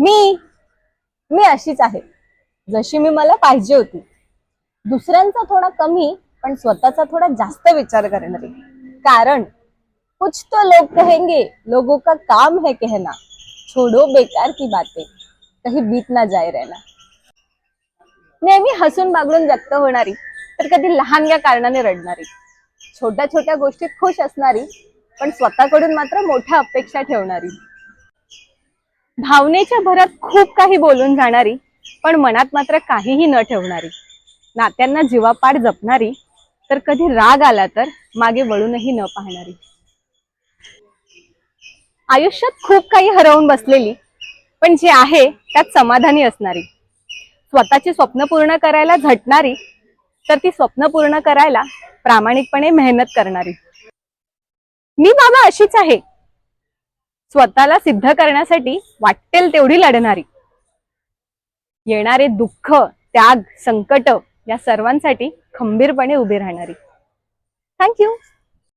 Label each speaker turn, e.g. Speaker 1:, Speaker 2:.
Speaker 1: मी मी अशीच आहे. जशी मी मला पाहिजे होती. दुसऱ्यांचा थोडा कमी पण स्वतःचा थोडा जास्त विचार करणारी. कारण कुछ तो लोग कहेंगे लोगों का काम है कहना. छोडो बेकार की बातें. कहीं बीत ना जाय रहना. नेहमी हसून बागडून व्यक्त होणारी तर कधी लहानग्या कारणाने रडणारी. छोट्या छोट्या गोष्टीत खुश असणारी पण स्वतःकडून मात्र मोठ्या अपेक्षा ठेवणारी. भावनेच्या भरात खूप काही बोलून जाणारी पण मनात मात्र काहीही न ठेवणारी. नात्यांना जीवापाड जपणारी तर कधी राग आला तर मागे वळूनही न पाहणारी. आयुष्यात खूप काही हरवून बसलेली पण जे आहे त्यात समाधानी असणारी. स्वतःची स्वप्न पूर्ण करायला झटणारी तर ती स्वप्न पूर्ण करायला प्रामाणिकपणे मेहनत करणारी. मी बाबा अशीच आहे. स्वतःला सिद्ध करण्यासाठी वाटेल तेवढी लढणारी. येणारे दुःख त्याग संकट या सर्वांसाठी खंबीरपणे उभी राहणारी. थँक्यू